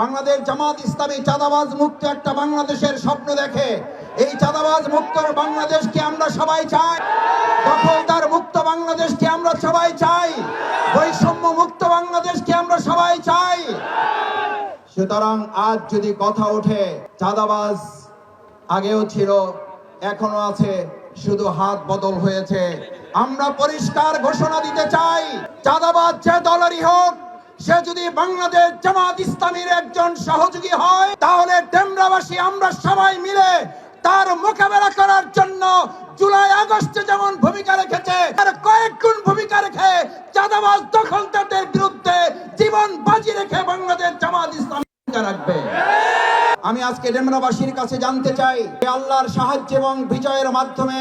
বাংলাদেশ জামাত ইসলামী চাঁদাবাজ মুক্ত একটা বাংলাদেশের স্বপ্ন দেখে। এই চাঁদাবাজ মুক্ত বাংলাদেশকে আমরা সবাই চাই। দখলদার মুক্ত বাংলাদেশকে আমরা সবাই চাই। বৈষম্য মুক্ত বাংলাদেশকে আমরা সবাই চাই। সুতরাং আজ যদি কথা ওঠে, চাঁদাবাজ আগেও ছিল এখনও আছে, শুধু হাত বদল হয়েছে। আমরা পরিষ্কার ঘোষণা দিতে চাই, চাঁদাবাজ যে দলেরই হোক সে যদি বাংলাদেশ জামাত ইসলামীর একজন সহযোগী হয়, তাহলে ডেমরাবাসী আমরা সবাই মিলে তার মোকাবেলা করার জন্য জুলাই আগস্টে যেমন ভূমিকা রেখেছে, তার কয়েক গুণ ভূমিকা রেখে চাঁদাবাজ দখলদারদের বিরুদ্ধে জীবন বাজি রেখে বাংলাদেশ জামাত ইসলামী রাখবে। আমি আজকে ডেমরাবাসীর কাছে জানতে চাই আল্লাহর সাহায্য এবং বিজয়ের মাধ্যমে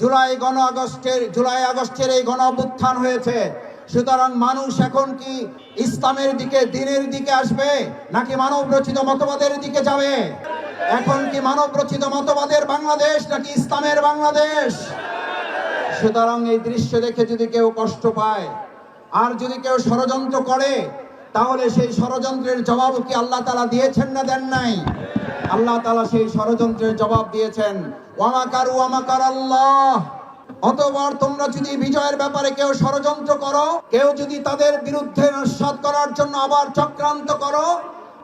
জুলাই গণ আগস্টের, জুলাই আগস্টের এই গণ হয়েছে। সুতরাং মানুষ এখন কি ইসলামের দিকে, দিনের দিকে আসবে, নাকি মানব রচিত মতবাদের দিকে যাবে? এখন কি মানব রচিত মতবাদের বাংলাদেশ, নাকি ইসলামের বাংলাদেশ? সুতরাং এই দৃশ্য দেখে যদি কেউ কষ্ট পায়, আর যদি কেউ ষড়যন্ত্র করে, তাহলে সেই ষড়যন্ত্রের জবাব কি আল্লাহ তালা দিয়েছেন না দেন নাই? আল্লাহ তালা সেই ষড়যন্ত্রের জবাব দিয়েছেন, ওয়ামাকার ওয়ামাকার আল্লাহ। অতবার তোমরা যদি বিজয়ের ব্যাপারে কেউ ষড়যন্ত্র করো, কেউ যদি তাদের বিরুদ্ধে নস্বাত করার জন্য আবার চক্রান্ত করো,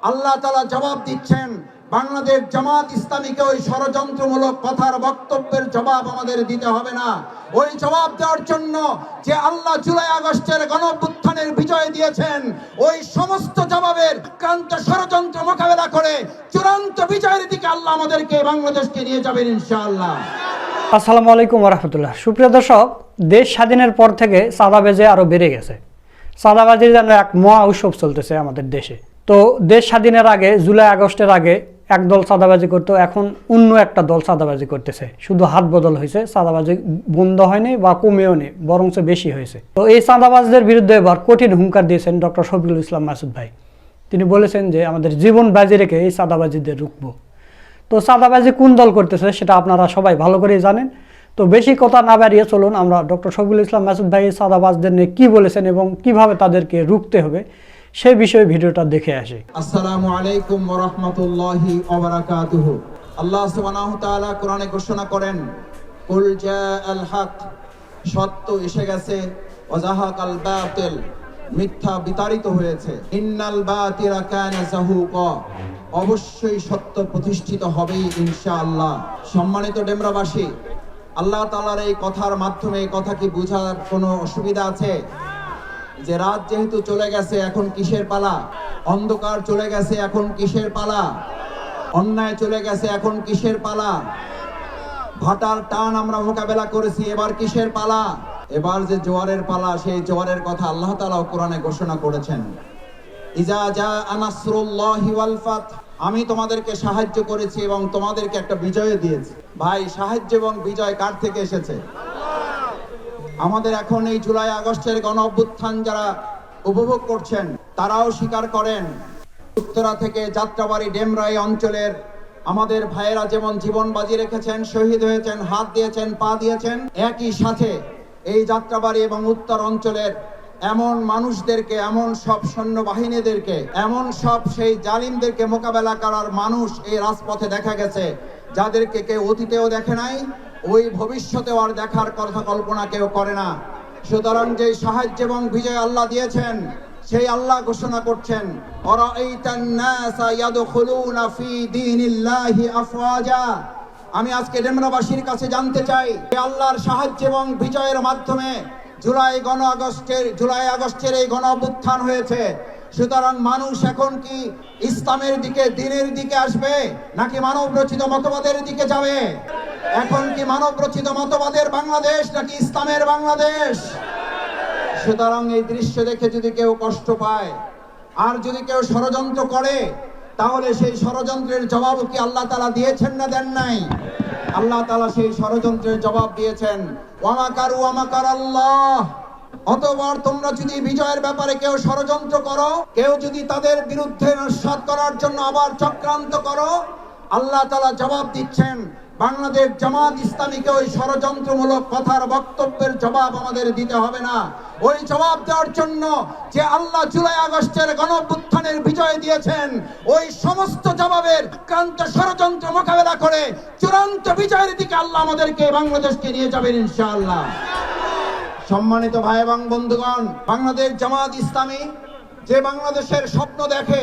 আল্লাহ তালা জবাব দিচ্ছেন, বাংলাদেশ জামাত ইসলামীকে ওই ষড়যন্ত্রমূলক কথার বক্তব্যের জবাব আমাদের দিতে হবে না। ওই জবাব দেওয়ার জন্য যে আল্লাহ জুলাই আগস্টের গণঅভ্যুত্থানের বিজয় দিয়েছেন, ওই সমস্ত জবাবের ক্রান্ত ষড়যন্ত্র মোকাবেলা করে চূড়ান্ত বিজয়ের দিকে আল্লাহ আমাদেরকে বাংলাদেশকে নিয়ে যাবেন ইনশাআল্লাহ। আসসালামু আলাইকুম রহমতুল্লাহ সুপ্রিয় দর্শক, দেশ স্বাধীনের পর থেকে চাঁদাবাজি আরও বেড়ে গেছে। চাঁদাবাজির যেন এক মহা উৎসব চলতেছে আমাদের দেশে। তো দেশ স্বাধীনের আগে, জুলাই আগস্টের আগে এক দল চাঁদাবাজি করতো, এখন অন্য একটা দল চাঁদাবাজি করতেছে। শুধু হাত বদল হয়েছে, চাঁদাবাজি বন্ধ হয়নি বা কমেও নেই, বরঞ্চ বেশি হয়েছে। তো এই চাঁদাবাজদের বিরুদ্ধে এবার কঠিন হুঙ্কার দিয়েছেন ডক্টর শফিকুল ইসলাম মাসুদ ভাই। তিনি বলেছেন যে, আমাদের জীবন বাজি রেখে এই চাঁদাবাজিদের রুখবো। তো চাঁদাবাজি কোন দল করতেছে সেটা আপনারা সবাই ভালো করেই জানেন। তো বেশি কথা না বাড়িয়ে চলুন, আমরা ডক্টর শফিকুল ইসলাম, মাসুদ ভাই চাঁদাবাজদের নিয়ে কী বলেছেন এবং কীভাবে তাদেরকে রুখতে হবে, সেই বিষয়ে ভিডিওটা দেখে আসি। আসসালামু আলাইকুম রাহমাতুল্লাহি আল্লাহ সুবহানাহু তাআলা কোরআনে ঘোষণা করেন, কুল জাআল হক সত্য এসে গেছে ওয়া জাহাকাল বাতিল মিথ্যা বিতাড়িত হয়েছে, ইন্নাল কানা অবশ্যই সত্য প্রতিষ্ঠিত হবেই ইনশাআল্লাহ। সম্মানিত ডেমরাবাসী, আল্লাহ তাআলার এই কথার মাধ্যমে এই কথা কি বোঝার কোনো অসুবিধা আছে? যে রাত যেহেতু চলে গেছে, এখন কিসের পালা? অন্ধকার চলে গেছে, এখন কিসের পালা? অন্যায় চলে গেছে, এখন কিসের পালা? ভাটার টান আমরা মোকাবেলা করেছি, এবার কিসের পালা? এবার যে জোয়ারের পালা, সেই জোয়ারের কথা আল্লাহ তাআলা কোরআনে ঘোষণা করেছেন। ইজা জা আনাসরুল্লাহি আমি তোমাদেরকে সাহায্য করেছি এবং তোমাদেরকে একটা বিজয় দিয়েছি। ভাই, সাহায্য এবং বিজয় কার থেকে এসেছে? আমাদের এখন এই জুলাই আগস্টের গণ অভ্যুত্থান যারা উপভোগ করছেন, তারাও স্বীকার করেন। উত্তরা থেকে যাত্রাবাড়ি ডেমরাই অঞ্চলের আমাদের ভাইয়েরা যেমন জীবন বাজি রেখেছেন, শহীদ হয়েছেন, হাত দিয়েছেন, পা দিয়েছেন, একই সাথে এই যাত্রাবাড়ি এবং উত্তর অঞ্চলের এমন মানুষদেরকে, এমন সব সৈন্যবাহিনীদেরকে, এমন সব সেই জালিমদেরকে মোকাবেলা করার মানুষ এই রাজপথে দেখা গেছে। যাদেরকে কেউ অতীতেও দেখে নাই, ওই ভবিষ্যতেও আর দেখার কথা কল্পনা কেউ করে না। সুতরাং যে সাহায্য এবং বিজয় আল্লাহ দিয়েছেন, সেই আল্লাহ ঘোষণা করছেন আমি আজকে ডেমরাবাসীর কাছে জানতে চাই আল্লাহর সাহায্য এবং বিজয়ের মাধ্যমে জুলাই গণ আগস্টের, জুলাই আগস্টের এই গণ অভ্যুত্থান হয়েছে। সুতরাং মানুষ এখন কি ইসলামের দিকে, দিনের দিকে আসবে, নাকি মানব রচিত মতবাদের দিকে যাবে? এখন কি মানব রচিত মতবাদের বাংলাদেশ, নাকি ইসলামের বাংলাদেশ? সুতরাং এই দৃশ্য দেখে যদি কেউ কষ্ট পায়, আর যদি কেউ ষড়যন্ত্র করে তাহলে সেই ষড়যন্ত্রের জবাব কি আল্লাহ তালা দিয়েছেন না দেন নাই? আল্লাহ তালা সেই ষড়যন্ত্রের জবাব দিয়েছেন ওয়ামাকার ওয়ামাকার আল্লাহ অতবার তোমরা যদি বিজয়ের ব্যাপারে কেউ ষড়যন্ত্র করো, কেউ যদি তাদের বিরুদ্ধে নস্বাত করার জন্য আবার চক্রান্ত করো, আল্লাহ তালা জবাব দিচ্ছেন বাংলাদেশ জামাত ইসলামীকে ওই ষড়যন্ত্রমূলক কথার বক্তব্যের জবাব আমাদের দিতে হবে না। ওই জবাব দেওয়ার জন্য যে আল্লাহ জুলাই আগস্টের গণঅভ্যুত্থানের বিজয় দিয়েছেন, ওই সমস্ত জবাবের ক্রান্ত ষড়যন্ত্র মোকাবেলা করে চূড়ান্ত বিজয়ের দিকে আল্লাহ আমাদেরকে বাংলাদেশকে নিয়ে যাবেন ইনশাআল্লাহ। সম্মানিত ভাই এবং বন্ধুগণ, বাংলাদেশ জামাত ইসলামী যে বাংলাদেশের স্বপ্ন দেখে,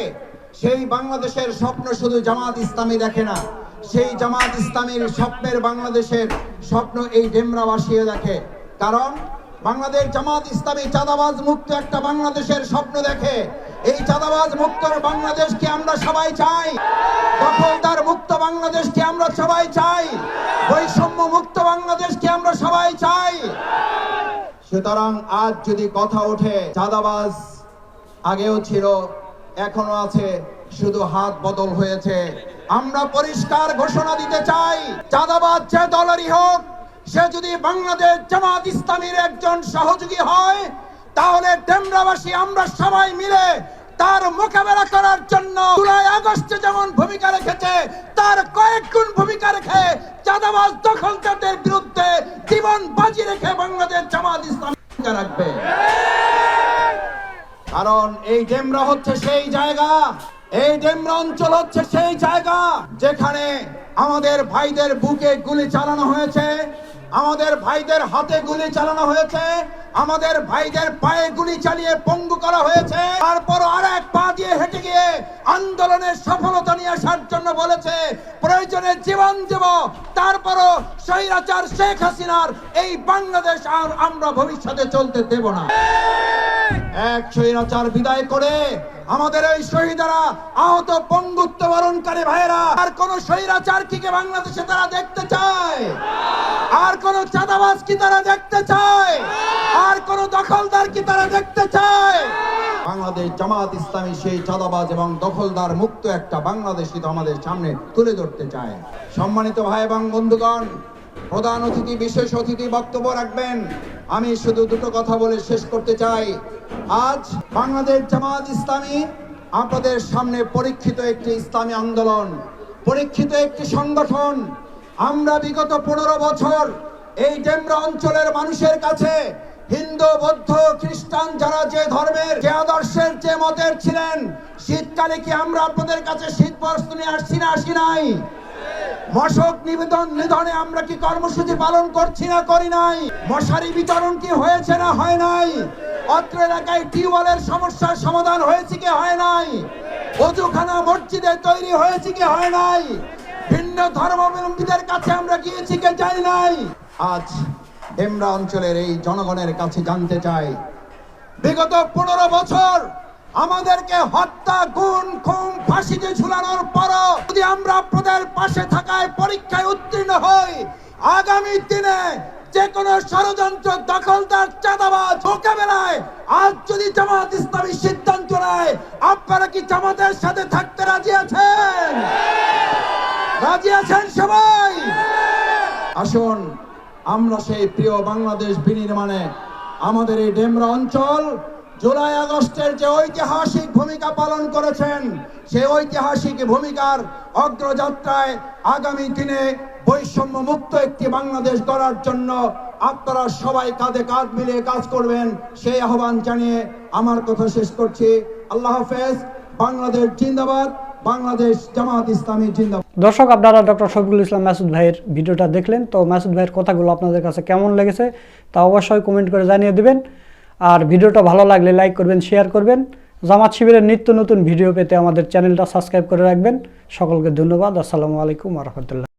সেই বাংলাদেশের স্বপ্ন শুধু জামাত ইসলামী দেখে না। সেই জামাত ইসলামের স্বপ্নের বাংলাদেশের স্বপ্ন এই ডেমরা বাসিয়ে দেখে। কারণ বাংলাদেশ জামাত ইসলামী চাঁদাবাজ মুক্ত একটা বাংলাদেশের স্বপ্ন দেখে। এই চাঁদাবাজ মুক্ত বাংলাদেশকে আমরা সবাই চাই। দখলদার মুক্ত বাংলাদেশকে আমরা সবাই চাই। বৈষম্য মুক্ত বাংলাদেশকে আমরা সবাই চাই। সুতরাং আজ যদি কথা ওঠে, চাঁদাবাজ আগেও ছিল, এখনও আছে, শুধু হাত বদল হয়েছে। আমরা পরিষ্কার ঘোষণা দিতে চাই, চাঁদাবাজ যে দলেরই হোক, সে যদি বাংলাদেশ জামাত ইসলামীর একজন সহযোগী হয়, তাহলে ডেমরাবাসী আমরা সবাই মিলে তার মোকাবেলা করার জন্য জুলাই আগস্টে যেমন ভূমিকা রেখেছে, তার কয়েক গুণ ভূমিকা রেখে চাঁদাবাজ দখলদারদের বিরুদ্ধে জীবন বাজি রেখে বাংলাদেশ জামাত ইসলাম রাখবে। কারণ এই ডেমরা হচ্ছে সেই জায়গা এই ডেমরা অঞ্চল হচ্ছে সেই জায়গা যেখানে আমাদের ভাইদের বুকে গুলি চালানো হয়েছে, আমাদের ভাইদের হাতে গুলি চালানো হয়েছে, আমাদের ভাইদের পায়ে গুলি চালিয়ে পঙ্গু করা হয়েছে। তারপর আর এক পা দিয়ে হেঁটে গিয়ে আন্দোলনের সফলতা নিয়ে আসার জন্য বলেছে, প্রয়োজনে জীবন দেব তারপরও স্বৈরাচার শেখ হাসিনার এই বাংলাদেশ আর আমরা ভবিষ্যতে চলতে দেব না। এক স্বৈরাচার বিদায় করে আমাদের এই শহীদরা আহত পঙ্গুত্ব বরণকারী ভাইয়েরা, আর কোন স্বৈরাচার কি বাংলাদেশে তারা দেখতে চায়? আর কোন চাঁদাবাজ কি তারা দেখতে চায়? আর কোন দখলদার কি তারা দেখতে চায়? বাংলাদেশ জামাত ইসলামী সেই চাঁদাবাজ এবং দখলদার মুক্ত একটা বাংলাদেশি তো আমাদের সামনে তুলে ধরতে চায়। সম্মানিত ভাই এবং বন্ধুগণ, প্রধান অতিথি, বিশেষ অতিথি বক্তব্য রাখবেন। আমি শুধু দুটো কথা বলে শেষ করতে চাই। আজ বাংলাদেশ জামাত ইসলামী আপনাদের সামনে পরীক্ষিত একটি ইসলামী আন্দোলন, পরীক্ষিত একটি সংগঠন। আমরা বিগত পনেরো বছর এই ডেমরা অঞ্চলের মানুষের কাছে হিন্দু, বৌদ্ধ, খ্রিস্টান যারা যে ধর্মের আদর্শের মতের ছিলেন, শীতকালে কি আমরা আপনাদের কাছে শীত বস্ত্র নিয়ে আসছি না, আসি নাই? মশক নিবেদন নিধনে আমরা কি কর্মসূচি পালন করছি না, করি নাই? মশারি বিতরণ কি হয়েছে না, হয় নাই? অত্র এলাকায় টিউবওয়েলের সমস্যার সমাধান হয়েছে কি, হয় নাই? অজুখানা মসজিদে তৈরি হয়েছে কি, হয় নাই? ভিন্ন ধর্মাবলম্বীদের কাছে আমরা গিয়েছি কি, যাই নাই? আজ ডেমরা অঞ্চলের এই জনগণের কাছে জানতে চাই, বিগত পনেরো বছর আমাদেরকে হত্যা গুণ খুন ফাঁসিতে ঝুলানোর পরও যদি আমরা আপনাদের পাশে থাকায় পরীক্ষায় উত্তীর্ণ হই, আগামী দিনে যে কোনো ষড়যন্ত্র দখলদার চাঁদাবাজ মোকাবেলায় আজ যদি জামাত ইসলামী সিদ্ধান্ত নেয়, আপনারা কি জামাতের সাথে থাকতে রাজি আছেন? রাজি আছেন সবাই? আসুন, আমরা সেই প্রিয় বাংলাদেশ বিনির্মাণে আমাদের এই ডেমরা অঞ্চল জুলাই আগস্টের যে ঐতিহাসিক ভূমিকা পালন করেছেন সেই ঐতিহাসিক ভূমিকার অগ্রযাত্রায় আগামী দিনে বৈষম্য মুক্ত একটি বাংলাদেশ গড়ার জন্য আপনারা সবাই কাঁধে কাঁধ মিলিয়ে কাজ করবেন, সেই আহ্বান জানিয়ে আমার কথা শেষ করছি। আল্লাহ হাফেজ, বাংলাদেশ জিন্দাবাদ, বাংলাদেশ জামাত ইসলামী জিন্দাবাদ। দর্শক, আপনারা ডক্টর শফিকুল ইসলাম মাসুদ ভাইয়ের ভিডিওটা দেখলেন, তো মাসুদ ভাইয়ের কথাগুলো আপনাদের কাছে কেমন লেগেছে তা অবশ্যই কমেন্ট করে জানিয়ে দিবেন। আর ভিডিওটা ভালো লাগলে লাইক করবেন শেয়ার করবেন। জামাত শিবিরের নিত্য নতুন ভিডিও পেতে আমাদের চ্যানেলটা সাবস্ক্রাইব করে রাখবেন। সকলকে ধন্যবাদ। আসসালামু আলাইকুম রহমতুল্লাহ।